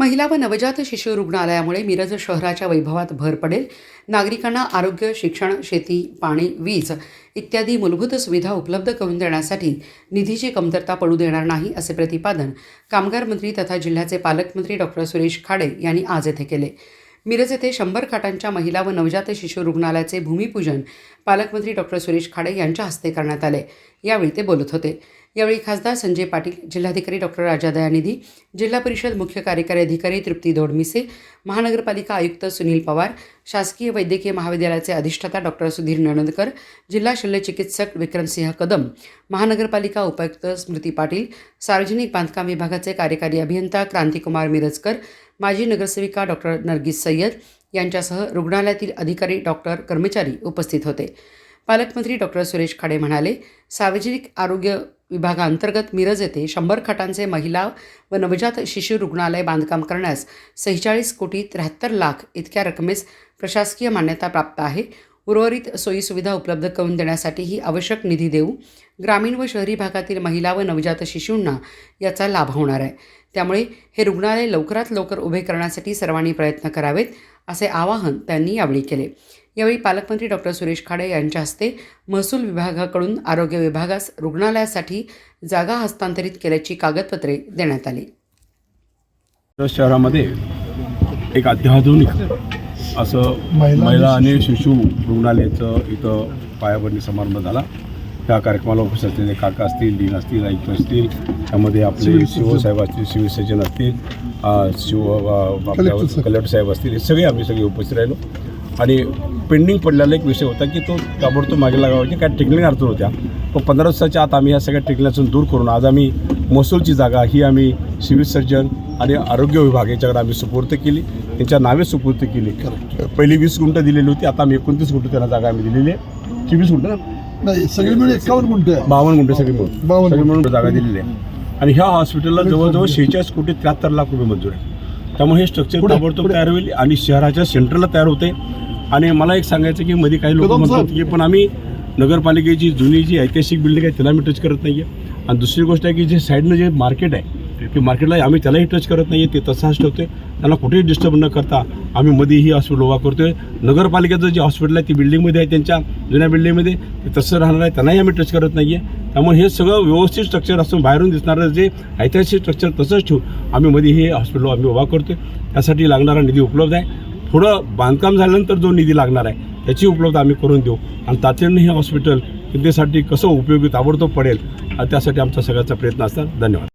महिला व नवजात शिशु रुग्णालयामुळे मिरज शहराच्या वैभवात भर पडेल. नागरिकांना आरोग्य शिक्षण शेती पाणी वीज इत्यादी मूलभूत सुविधा उपलब्ध करून देण्यासाठी निधीची कमतरता पडू देणार नाही असे प्रतिपादन कामगार मंत्री तथा जिल्ह्याचे पालकमंत्री डॉक्टर सुरेश खाडे यांनी आज येथे केले. मिरज येथे शंभर खाटांच्या महिला व नवजात शिशु रुग्णालयाचे भूमिपूजन पालकमंत्री डॉक्टर सुरेश खाडे यांच्या हस्ते करण्यात आले. यावेळी ते बोलत होते. यावेळी खासदार संजय पाटील जिल्हाधिकारी डॉक्टर राजा दयानिधी जिल्हा परिषद मुख्य कार्यकारी अधिकारी तृप्ती दोडमिसे महानगरपालिका आयुक्त सुनील पवार शासकीय वैद्यकीय महाविद्यालयाचे अधिष्ठाता डॉक्टर सुधीर नणंदकर जिल्हा शल्यचिकित्सक विक्रमसिंह कदम महानगरपालिका उपायुक्त स्मृती पाटील सार्वजनिक बांधकाम विभागाचे कार्यकारी अभियंता क्रांतिकुमार मिरजकर माजी नगरसेविका डॉक्टर नरगिस सय्यद यांच्यासह रुग्णालयातील अधिकारी डॉक्टर कर्मचारी उपस्थित होते. पालकमंत्री डॉक्टर सुरेश खाडे म्हणाले सार्वजनिक आरोग्य विभागाअंतर्गत मिरज येथे शंभर खाटांचे महिला व नवजात शिशु रुग्णालय बांधकाम करण्यास सेहेचाळीस कोटी त्र्याहत्तर लाख इतक्या रकमेस प्रशासकीय मान्यता प्राप्त आहे. उर्वरित सोयीसुविधा उपलब्ध करून देण्यासाठीही आवश्यक निधी देऊ ग्रामीण व शहरी भागातील महिला व नवजात शिशूंना याचा लाभ होणार आहे. त्यामुळे हे रुग्णालय लवकरात लवकर उभे करण्यासाठी सर्वांनी प्रयत्न करावेत असे आवाहन त्यांनी यावेळी केले. यावेळी पालकमंत्री डॉक्टर सुरेश खाडे यांच्या हस्ते महसूल विभागाकडून आरोग्य विभागास रुग्णालयासाठी जागा हस्तांतरित केल्याची कागदपत्रे देण्यात आली. शहरामध्ये एक अत्याधुनिक असं महिला आणि शिशु. रुग्णालयाचं इथं पायाभरणी समारंभ झाला. त्या कार्यक्रमाला उपस्थित असलेले काका असतील डीन असतील आयुक्त असतील त्यामध्ये आपले शिवसाहेब असतील सिव्हिल सर्जन असतील शिव कलेक्टर साहेब. असतील हे सगळे आम्ही सगळे उपस्थित राहिलो. आणि पेंडिंग पडलेला एक विषय होता की तो ताबडतोब मागे लागावायचे काही टेक्निकल अडचण होत्या. पण पंधरा दिवसाच्या आत आम्ही ह्या सगळ्या टेक्निकल दूर करून आज आम्ही महसूलची जागा ही आम्ही सिव्हिल सर्जन आणि आरोग्य विभाग याच्याकडे आम्ही सुपूर्त केली. त्यांच्या नावे सुपूर्त केली. पहिली वीस गुंठ दिलेली होती आता आम्ही एकोणतीस गुंठ त्यांना जागा आम्ही दिलेली आहे. की वीस गुंठ नाही सगळे मिळून एकावन्न गुंठे. बावन्न गुंठे सगळे मिळून. बावन्न सगळे मिळून जागा दिलेली आहे. आणि ह्या हॉस्पिटलला जवळजवळ शेहेचाळीस कोटी त्र्याहत्तर लाख रुपये मंजूर आहे. त्यामुळे हे स्ट्रक्चर ताबडतोब. तयार होईल आणि शहराच्या सेंटरला तयार होते. आणि मला एक सांगायचं की मध्ये काही लोक म्हणतात. की पण आम्ही नगरपालिकेची जुनी जी ऐतिहासिक बिल्डिंग आहे त्याला आम्ही टच करत नाही आहे आणि दुसरी गोष्ट आहे की जे साईडनं जे मार्केट आहे की मार्केटला आम्ही त्यालाही टच करत नाही आहे ते तसाच ठेवतोय. त्यांना कुठेही डिस्टर्ब न करता आम्ही मध्येही हॉस्पिटल उभा करतोय. नगरपालिकेचं जे हॉस्पिटल आहे ती बिल्डिंगमध्ये आहे त्यांच्या जुन्या बिल्डिंगमध्ये ते तसं राहणार आहे त्यांनाही आम्ही टच करत नाही आहे त्यामुळे हे सगळं व्यवस्थित स्ट्रक्चर असून बाहेरून दिसणारं जे ऐतिहासिक स्ट्रक्चर तसंच ठेवून आम्ही मध्ये हे हॉस्पिटल आम्ही उभा करतोय. त्यासाठी लागणारा निधी उपलब्ध आहे. थोडं बांधकाम झाल्यानंतर जो निधी लागणार आहे त्याची उपलब्ध आम्ही करून देऊ. आणि तातडीने हे हॉस्पिटल त्यासाठी कसं उपयोगी ताबडतोब पडेल आणि त्यासाठी आमचा सगळ्याचा प्रयत्न असतात. धन्यवाद.